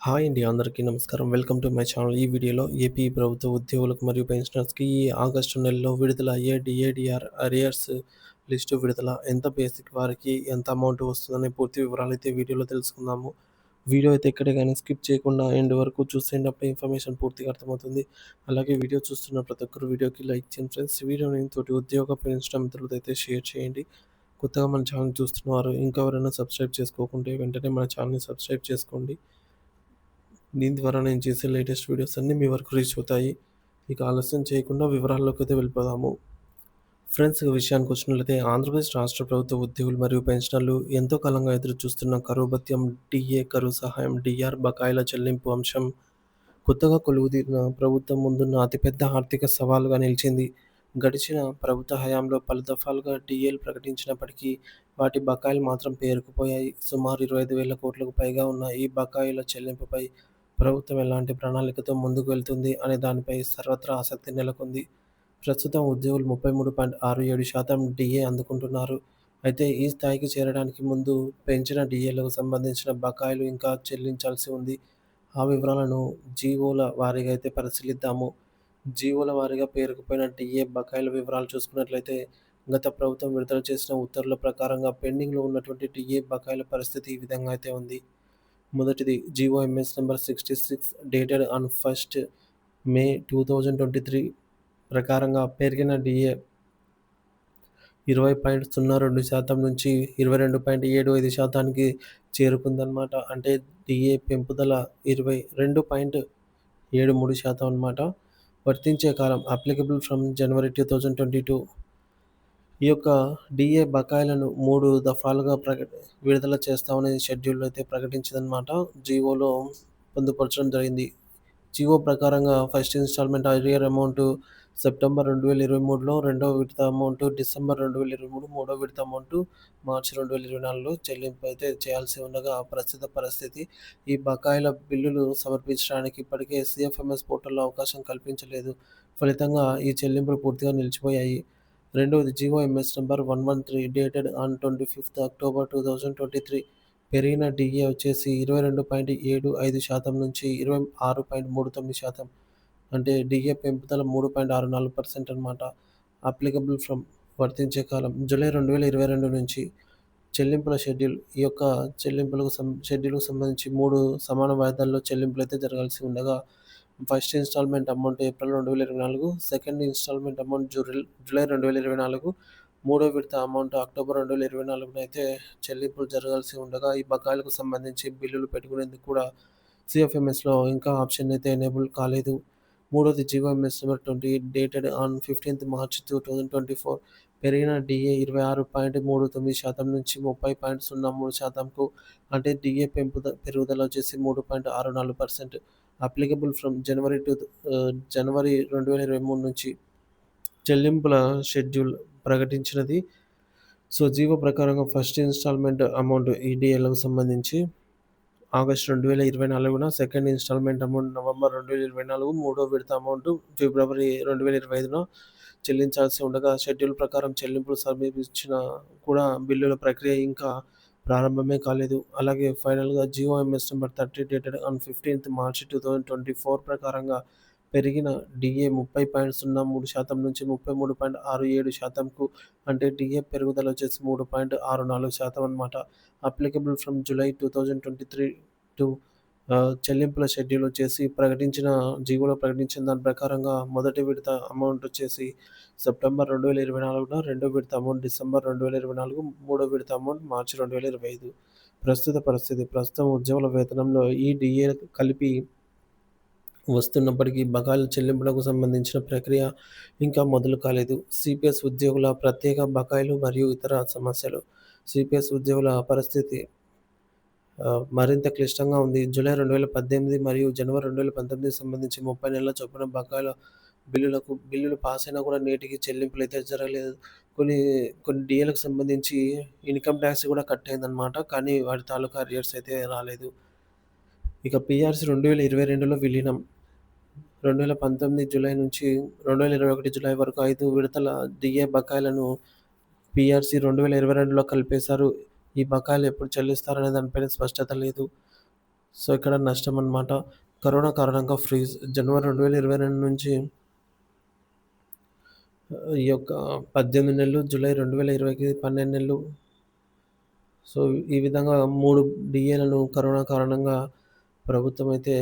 Hi అండి అందరికీ నమస్కారం. Welcome to my channel. ఈ వీడియోలో ఏపీ ప్రభుత్వ ఉద్యోగులకు మరియు పెన్షనర్స్కి ఈ ఆగస్టు నెలలో విడుదల అయ్యే డిఏడిఆర్ అరియర్స్ లిస్టు విడుదల. ఎంత బేసిక్ వారికి ఎంత అమౌంట్ వస్తుందనే పూర్తి వివరాలు అయితే వీడియోలో తెలుసుకుందాము. వీడియో అయితే ఎక్కడే కానీ స్కిప్ చేయకుండా ఎండ్ వరకు చూసేటప్పుడు ఇన్ఫర్మేషన్ పూర్తిగా అర్థమవుతుంది. అలాగే వీడియో చూస్తున్న ప్రతి ఒక్కరు వీడియోకి లైక్ చేయండి ఫ్రెండ్స్. వీడియోని తోటి ఉద్యోగ పెన్షన్ మిత్రులతో అయితే షేర్ చేయండి. కొత్తగా మన ఛానల్ చూస్తున్నవారు ఇంకా ఎవరైనా సబ్స్క్రైబ్ చేసుకోకుంటే వెంటనే మన ఛానల్ని సబ్స్క్రైబ్ చేసుకోండి. దీని ద్వారా నేను చేసే లేటెస్ట్ వీడియోస్ అన్నీ మీ వరకు రీచ్ అవుతాయి. ఇక ఆలస్యం చేయకుండా వివరాల్లోకి అయితే వెళ్ళిపోదాము. ఫ్రెండ్స్ విషయానికి వచ్చినట్లయితే ఆంధ్రప్రదేశ్ రాష్ట్ర ప్రభుత్వ ఉద్యోగులు మరియు పెన్షనర్లు ఎంతో కాలంగా ఎదురు చూస్తున్న కరువు భత్యం డిఏ కరువు సహాయం డిఆర్ బకాయిల చెల్లింపు అంశం కొత్తగా కొలువుదీరిన ప్రభుత్వం ముందున్న అతిపెద్ద ఆర్థిక సవాలుగా నిలిచింది. గడిచిన ప్రభుత్వ హయాంలో పలు దఫాలుగా డిఏలు ప్రకటించినప్పటికీ వాటి బకాయిలు మాత్రం పేరుకుపోయాయి. సుమారు ఇరవై ఐదు వేల కోట్లకు పైగా ఉన్న ఈ బకాయిల చెల్లింపుపై ప్రభుత్వం ఎలాంటి ప్రణాళికతో ముందుకు వెళ్తుంది అనే దానిపై సర్వత్రా ఆసక్తి నెలకొంది. ప్రస్తుతం ఉద్యోగులు ముప్పై మూడు పాయింట్ ఆరు ఏడు శాతం డిఏ అందుకుంటున్నారు. అయితే ఈ స్థాయికి చేరడానికి ముందు పెంచిన డిఏలకు సంబంధించిన బకాయిలు ఇంకా చెల్లించాల్సి ఉంది. ఆ వివరాలను జీవోల వారీగా అయితే పరిశీలిద్దాము. జీవోల వారీగా పేరుకుపోయిన డిఏ బకాయిల వివరాలు చూసుకున్నట్లయితే గత ప్రభుత్వం విడుదల చేసిన ఉత్తర్వుల ప్రకారంగా పెండింగ్లో ఉన్నటువంటి డిఏ బకాయిల పరిస్థితి ఈ విధంగా అయితే ఉంది. మొదటిది GOMS number sixty six dated on first May two thousand twenty three ప్రకారంగా పెరిగిన డిఏ ఇరవై పాయింట్ సున్నా రెండు శాతం నుంచి ఇరవై రెండు పాయింట్ ఏడు ఐదు శాతానికి చేరుకుందనమాట అంటే డిఏ పెంపుదల ఇరవై రెండు పాయింట్ ఏడు మూడు శాతం అనమాట వర్తించే కాలం applicable from January two thousand twenty two ఈ యొక్క డిఏ బకాయిలను మూడు దఫాలుగా ప్రక విడుదల చేస్తామని షెడ్యూల్ అయితే ప్రకటించిందనమాట జియోలో పొందుపరచడం జరిగింది. జీవో ప్రకారంగా first installment arrear amount September రెండు వేల ఇరవై మూడులో రెండవ విడత అమౌంట్ డిసెంబర్ రెండు వేల ఇరవై మూడు మూడో విడత అమౌంట్ మార్చి రెండు వేల ఇరవై నాలుగులో చెల్లింపు అయితే చేయాల్సి ఉండగా ప్రస్తుత పరిస్థితి. ఈ బకాయిల బిల్లులు సమర్పించడానికి ఇప్పటికే సిఎఫ్ఎంఎస్ పోర్టల్లో అవకాశం కల్పించలేదు. ఫలితంగా ఈ చెల్లింపులు పూర్తిగా నిలిచిపోయాయి. రెండవది GOMS number one one three dated on twenty fifth October two thousand twenty three పెరిగిన డిఏ వచ్చేసి ఇరవై రెండు పాయింట్ ఏడు ఐదు శాతం నుంచి ఇరవై ఆరు పాయింట్ మూడు తొమ్మిది శాతం. అంటే డిఏ పెంపుదల మూడు పాయింట్ ఆరు నాలుగు పర్సెంట్ అనమాట అప్లికబుల్ ఫ్రమ్ వర్తించే కాలం జూలై రెండు వేల ఇరవై రెండు నుంచి చెల్లింపుల షెడ్యూల్ ఈ యొక్క చెల్లింపులకు సం షెడ్యూల్కు సంబంధించి మూడు సమాన వాయిదాల్లో చెల్లింపులు అయితే జరగాల్సి ఉండగా ఫస్ట్ ఇన్స్టాల్మెంట్ అమౌంట్ ఏప్రిల్ రెండు వేల ఇరవై నాలుగు second installment amount July July రెండు వేల ఇరవై నాలుగు మూడో విడత అమౌంట్ అక్టోబర్ రెండు వేల ఇరవై నాలుగున అయితే చెల్లింపులు జరగాల్సి ఉండగా ఈ బకాయిలకు సంబంధించి బిల్లులు పెట్టుకునేందుకు కూడా సిఎఫ్ఎంఎస్లో ఇంకా ఆప్షన్ అయితే ఎనేబుల్ కాలేదు. మూడోది GOMS number twenty dated on fifteenth March two thousand twenty four పెరిగిన డిఏ ఇరవై ఆరు పాయింట్ మూడు తొమ్మిది శాతం నుంచి ముప్పై పాయింట్ సున్నా మూడు శాతంకు అంటే డిఏ పెంపుద పెరుగుదల వచ్చేసి మూడు పాయింట్ ఆరు నాలుగు percent. Applicable from January to January రెండు వేల ఇరవై మూడు నుంచి చెల్లింపుల షెడ్యూల్ ప్రకటించినది. సో జీవో ప్రకారంగా ఫస్ట్ ఇన్స్టాల్మెంట్ అమౌంట్ ఈడీఏలకు సంబంధించి ఆగస్ట్ రెండు వేల ఇరవై నాలుగున సెకండ్ ఇన్స్టాల్మెంట్ అమౌంట్ నవంబర్ రెండు వేల ఇరవై నాలుగు మూడో విడత అమౌంట్ ఫిబ్రవరి రెండు వేల ఇరవై ఐదున చెల్లించాల్సి ఉండగా షెడ్యూల్ ప్రకారం చెల్లింపులు సమీపించిన కూడా బిల్లుల ప్రక్రియ ఇంకా ప్రారంభమే కాలేదు. అలాగే ఫైనల్గా GO MS number thirty dated on fifteenth March two thousand twenty four ప్రకారంగా పెరిగిన డిఏ ముప్పై పాయింట్ సున్నా మూడు శాతం నుంచి ముప్పై మూడు పాయింట్ ఆరు ఏడు శాతంకు అంటే డిఏ పెరుగుదల వచ్చేసి మూడు పాయింట్ ఆరు నాలుగు శాతం అనమాట applicable from July two thousand twenty three to చెల్లింపుల షెడ్యూల్ వచ్చేసి ప్రకటించిన జీవోలో ప్రకటించిన దాని ప్రకారంగా మొదటి విడత అమౌంట్ వచ్చేసి సెప్టెంబర్ రెండు వేల ఇరవై నాలుగున రెండో విడత అమౌంట్ డిసెంబర్ రెండు వేల ఇరవై నాలుగు మూడో విడత అమౌంట్ మార్చి రెండు వేల ఇరవై ఐదు. ప్రస్తుత పరిస్థితి ప్రస్తుతం ఉద్యోగుల వేతనంలో ఈ డిఏ కలిపి వస్తున్నప్పటికీ బకాయిల చెల్లింపులకు సంబంధించిన ప్రక్రియ ఇంకా మొదలు కాలేదు. సిపిఎస్ ఉద్యోగుల ప్రత్యేక బకాయిలు మరియు ఇతర సమస్యలు. సిపిఎస్ ఉద్యోగుల పరిస్థితి మరింత క్లిష్టంగా ఉంది. జూలై రెండు వేల పద్దెనిమిది మరియు జనవరి రెండు వేల పంతొమ్మిది సంబంధించి ముప్పై నెలల చొప్పున బకాయిల బిల్లులకు బిల్లులు పాస్ అయినా కూడా నేటికి చెల్లింపులు అయితే జరగలేదు. కొన్ని కొన్ని డిఏలకు సంబంధించి ఇన్కమ్ ట్యాక్స్ కూడా కట్ అయిందనమాట కానీ వాటి తాలూకా రేట్స్ అయితే రాలేదు. ఇక పిఆర్సి రెండు వేల ఇరవై రెండులో విలీనం. రెండు వేల పంతొమ్మిది జూలై నుంచి రెండు వేల ఇరవై ఒకటి జూలై వరకు ఐదు విడతల డిఏ బకాయిలను పిఆర్సీ రెండు వేల ఇరవై రెండులో కలిపేశారు. ఈ బకాయిలు ఎప్పుడు చెల్లిస్తారనే దానిపైన స్పష్టత లేదు సో, ఇక్కడ నష్టం అనమాట. కరోనా కారణంగా ఫ్రీజ్ జనవరి 2022 నుంచి ఈ యొక్క 18 నెలలు, జూలై 2020కి 12 నెలలు. సో, ఈ విధంగా మూడు డీఏలను కరోనా కారణంగా ప్రభుత్వం అయితే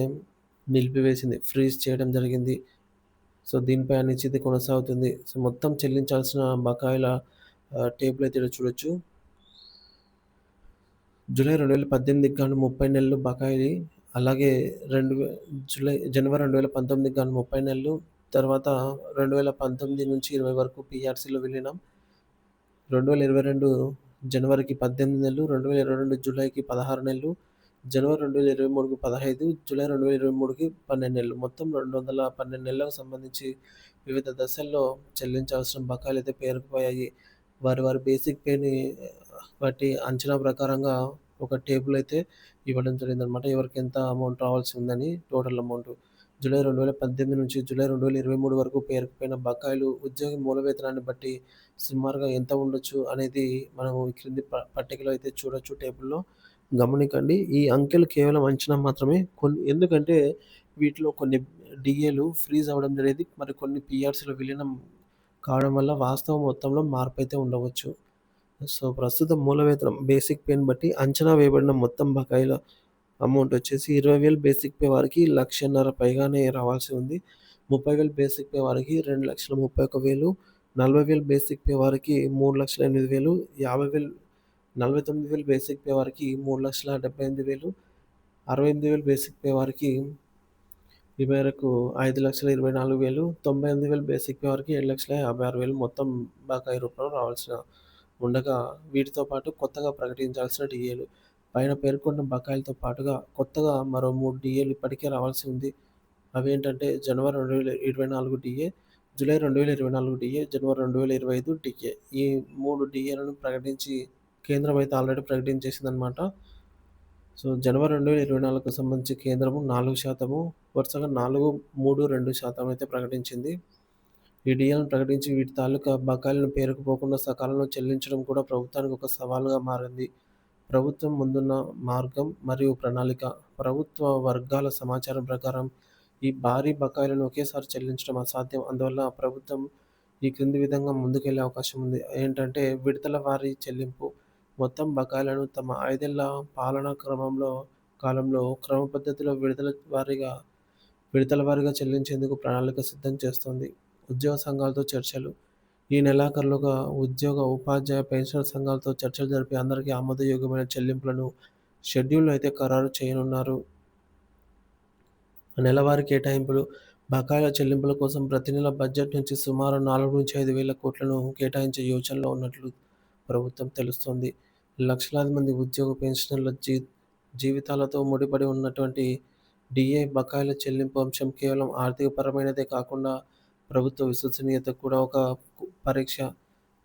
నిలిపివేసింది. ఫ్రీజ్ చేయడం జరిగింది. సో, దీనిపై అనిశ్చితి కొనసాగుతుంది. సో, మొత్తం చెల్లించాల్సిన బకాయిల టేబుల్ అయితే చూడొచ్చు. జూలై రెండు వేల పద్దెనిమిదికి కానీ ముప్పై నెలలు బకాయి అలాగే రెండు వే జూలై జనవరి రెండు వేల పంతొమ్మిదికి కానీ ముప్పై నెలలు తర్వాత రెండు వేల పంతొమ్మిది నుంచి ఇరవై వరకు పీఆర్సీలో విలీనం రెండు వేల ఇరవై రెండు జనవరికి పద్దెనిమిది నెలలు రెండు వేల ఇరవై రెండు జూలైకి పదహారు నెలలు జనవరి రెండు వేల ఇరవై మూడుకి పదహైదు జూలై రెండు వేల ఇరవై మూడుకి పన్నెండు నెలలు. మొత్తం రెండు వందల పన్నెండు నెలలకు సంబంధించి వివిధ దశల్లో చెల్లించాల్సిన బకాయిలు అయితే పేరుకుపోయాయి. వారి వారి బేసిక్ పేని వాటి అంచనా ప్రకారంగా ఒక టేబుల్ అయితే ఇవ్వడం జరిగింది అనమాట ఎవరికి ఎంత అమౌంట్ రావాల్సి ఉందని టోటల్ అమౌంట్. జూలై 2018 నుంచి జూలై 2023 వరకు పేరుకుపోయిన బకాయిలు ఉద్యోగి మూల వేతనాన్ని బట్టి సుమారుగా ఎంత ఉండొచ్చు అనేది మనము క్రింది పట్టికలో అయితే చూడొచ్చు టేబుల్‌లో. గమనికండి. ఈ అంకెలు కేవలం అంచనా మాత్రమే. కొన్ని ఎందుకంటే వీటిలో కొన్ని డీఏలు ఫ్రీజ్ అవ్వడం జరిగింది. మరి కొన్ని పిఆర్సీలో విలీనం కావడం వల్ల వాస్తవ మొత్తంలో మార్పు అయితే ఉండవచ్చు. సో ప్రస్తుత మూలవేతనం బేసిక్ పేని బట్టి అంచనా వేయబడిన మొత్తం బకాయిల అమౌంట్ వచ్చేసి ఇరవై వేలు బేసిక్ పే వారికి లక్షన్నర పైగానే రావాల్సి ఉంది. ముప్పై వేలు బేసిక్ పే వారికి రెండు లక్షల ముప్పై ఒక వేలు నలభై వేలు బేసిక్ పే వారికి మూడు లక్షల ఎనిమిది వేలు యాభై వేలు నలభై తొమ్మిది వేలు బేసిక్ పే వారికి మూడు లక్షల డెబ్బై ఎనిమిది వేలు అరవై ఎనిమిది వేలు బేసిక్ పే వారికి ఈ మేరకు ఐదు లక్షల ఇరవై నాలుగు వేలు తొంభై ఎనిమిది వేలు బేసిక్ పే వారికి ఏడు లక్షల యాభై ఆరు వేలు మొత్తం బకాయి రూపంలో రావాల్సిన ఉండగా వీటితో పాటు కొత్తగా ప్రకటించాల్సిన డిఏలు పైన పేర్కొన్న బకాయిలతో పాటుగా కొత్తగా మరో మూడు డిఏలు ఇప్పటికే రావాల్సి ఉంది. అవేంటంటే జనవరి 2024 డీఏ, జూలై రెండు వేల ఇరవై నాలుగు డిఏ జనవరి రెండు వేల ఇరవై ఐదు డిఏ ఈ మూడు డిఏలను ప్రకటించి కేంద్రం అయితే ఆల్రెడీ ప్రకటించేసిందనమాట. సో, జనవరి 2024కు సంబంధించి కేంద్రము నాలుగు శాతము వరుసగా 4, 3, 2% అయితే ప్రకటించింది. ఈ ప్రకటించి వీటి తాలూకా బకాయిలను పేరుకుపోకుండా సకాలంలో చెల్లించడం కూడా ప్రభుత్వానికి ఒక సవాలుగా మారింది. ప్రభుత్వం ముందున్న మార్గం మరియు ప్రణాళిక ప్రభుత్వ వర్గాల సమాచారం ప్రకారం ఈ భారీ బకాయిలను ఒకేసారి చెల్లించడం అసాధ్యం. అందువల్ల ప్రభుత్వం ఈ క్రింది విధంగా ముందుకెళ్ళే అవకాశం ఉంది. ఏంటంటే విడతల వారీ చెల్లింపు. మొత్తం బకాయిలను తమ ఐదేళ్ళ పాలనా క్రమంలో కాలంలో క్రమ పద్ధతిలో విడతల వారీగా విడతల వారీగా చెల్లించేందుకు ప్రణాళిక సిద్ధం చేస్తుంది ఉద్యోగ సంఘాలతో చర్చలు. ఈ నెలాఖరులోగా ఉద్యోగ, ఉపాధ్యాయ, పెన్షన్ సంఘాలతో చర్చలు జరిపి అందరికీ ఆమోదయోగ్యమైన చెల్లింపులను షెడ్యూల్ అయితే ఖరారు చేయనున్నారు. నెలవారీ కేటాయింపులు. బకాయిల చెల్లింపుల కోసం ప్రతి నెల బడ్జెట్ నుంచి సుమారు 4-5 వేల కోట్లను కేటాయించే యోచనలో ఉన్నట్లు ప్రభుత్వం తెలుస్తోంది. లక్షలాది మంది ఉద్యోగ, పెన్షనర్ల జీ జీవితాలతో ముడిపడి ఉన్నటువంటి డిఏ బకాయిల చెల్లింపు అంశం కేవలం ఆర్థికపరమైనదే కాకుండా ప్రభుత్వ విశ్వసనీయత కూడా ఒక పరీక్ష.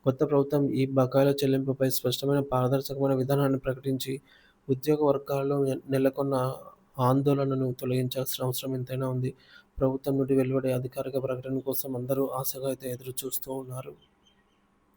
కొత్త ప్రభుత్వం ఈ బకాయిల చెల్లింపుపై స్పష్టమైన పారదర్శకమైన విధానాన్ని ప్రకటించి ఉద్యోగ వర్గాల్లో నెలకొన్న ఆందోళనను తొలగించాల్సిన అవసరం ఎంతైనా ఉంది. ప్రభుత్వం నుండి వెలువడే అధికారిక ప్రకటన కోసం అందరూ ఆశగా అయితే ఎదురు చూస్తూ ఉన్నారు.